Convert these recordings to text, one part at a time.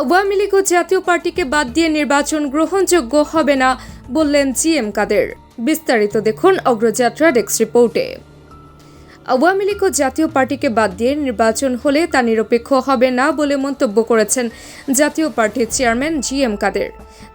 আওয়ামী লীগ ও জাতীয় পার্টিকে বাদ দিয়ে নির্বাচন গ্রহণযোগ্য হবে না বললেন জি এম কাদের। বিস্তারিত দেখুন অগ্রযাত্রা ডেস্ক রিপোর্টে আওয়ামী লীগ ও জাতীয় পার্টিকে বাদ দিয়ে নির্বাচন হলে তা নিরপেক্ষ হবে না বলে মন্তব্য করেছেন জাতীয় পার্টির চেয়ারম্যান জি এম কাদের।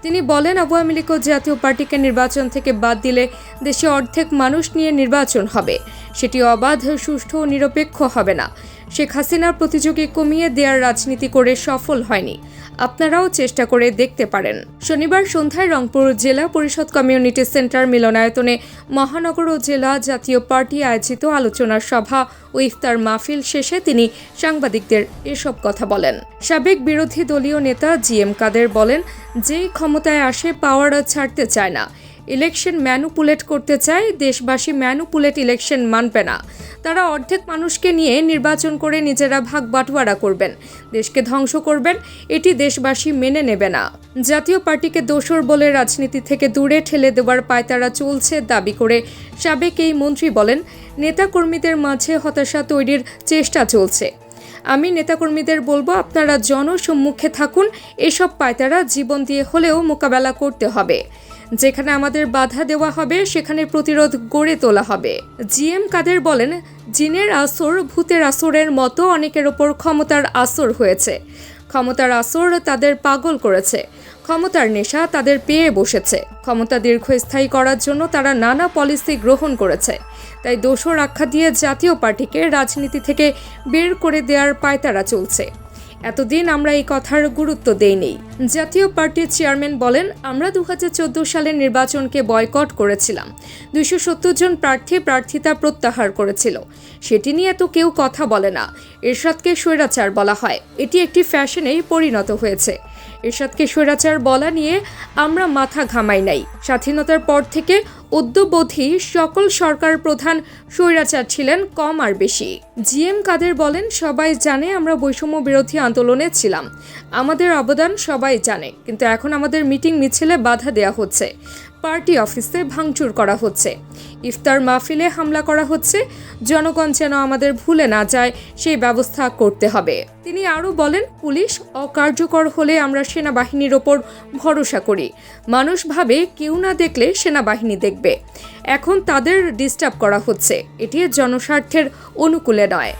তিনি বলেন আওয়ামী লীগ ও জাতীয় পার্টিকে নির্বাচন থেকে বাদ দিলে দেশে অর্ধেক মানুষ নিয়ে নির্বাচন হবে। সেটি অবাধ, সুষ্ঠু ও নিরপেক্ষ হবে না। শেখ হাসিনার প্রতিযোগী কমিয়ে দেওয়ার রাজনীতি করে সফল হয়নি। আপনারাও চেষ্টা করে দেখতে পারেন। শনিবার সন্ধ্যায় রংপুর জেলা পরিষদ কমিউনিটি সেন্টার মিলনায়তনে মহানগর ও জেলা জাতীয় পার্টি আয়োজিত আলোচনা সভা ও ইফতার মাহফিল শেষে তিনি সাংবাদিকদের এসব কথা বলেন। সাবেক বিরোধী দলীয় নেতা জি এম কাদের বলেন, যেই ক্ষমতায় আসে পাওয়ার ছাড়তে চায় না। ইলেকশন ম্যানুপুলেট করতে চায়, দেশবাসী ম্যানুপুলেট ইলেকশন মানবে না। তারা অর্ধেক মানুষকে নিয়ে নির্বাচন করে নিজেরা ভাগ বাটোয়ারা করবেন। দেশকে ধ্বংস করবেন, এটি দেশবাসী মেনে নেবে না। জাতীয় পার্টিকে দোসর বলে রাজনীতি থেকে দূরে ঠেলে দেওয়ার পায়তারা চলছে দাবি করে সাবেক এই মন্ত্রী বলেন, নেতাকর্মীদের মাঝে হতাশা তৈরির চেষ্টা চলছে। আমি নেতাকর্মীদের বলব, আপনারা জনসম্মুখে থাকুন, এসব পায়তারা জীবন দিয়ে হলেও মোকাবেলা করতে হবে। যেখানে আমাদের বাধা দেওয়া হবে, সেখানে প্রতিরোধ গড়ে তোলা হবে। জিএম কাদের বলেন, জিনের আসর ভূতের আসরের মতো অনেকের ওপর ক্ষমতার আসর হয়েছে। ক্ষমতার আসর তাদের পাগল করেছে। ক্ষমতার নেশা তাদের পেয়ে বসেছে। ক্ষমতা দীর্ঘস্থায়ী করার জন্য তারা নানা পলিসি গ্রহণ করেছে। তাই দোষর আখ্যা দিয়ে জাতীয় পার্টিকে রাজনীতি থেকে বের করে দেওয়ার পায়তারা চলছে। এতদিন আমরা এই কথার গুরুত্ব দেইনি। জাতীয় পার্টির চেয়ারম্যান বলেন, আমরা দু হাজার চোদ্দ সালের নির্বাচনকে বয়কট করেছিলাম। দুইশো সত্তর জন প্রার্থী প্রার্থিতা প্রত্যাহার করেছিল। সেটি নিয়ে তো কেউ কথা বলে না। এরশাদকে স্বৈরাচার বলা হয়। এটি একটি ফ্যাশনেই পরিণত হয়েছে। এরশাদকে স্বৈরাচার বলা নিয়ে আমরা মাথা ঘামাই নাই। স্বাধীনতার পর থেকে অদ্যবধি সকল সরকার প্রধান স্বৈরাচার ছিলেন কম আর বেশি। জি এম কাদের বলেন, সবাই জানে আমরা বৈষম্য বিরোধী আন্দোলনে ছিলাম। আমাদের অবদান সবাই জানে, কিন্তু এখন আমাদের মিটিং মিছিলে বাধা দেয়া হচ্ছে। পার্টি অফিসে ভাঙচুর করা হচ্ছে। ইফতার মাহফিলে হামলা করা হচ্ছে। জনগণ যেন আমাদের ভুলে না যায়, সেই ব্যবস্থা করতে হবে। তিনি আরও বলেন, পুলিশ অকার্যকর হলে আমরা সেনাবাহিনীর ওপর ভরসা করি। মানুষ ভাবে, কেউ না দেখলে সেনাবাহিনী দেখবে। এখন তাদের ডিস্টার্ব করা হচ্ছে। এটি জনস্বার্থের অনুকূলে নয়।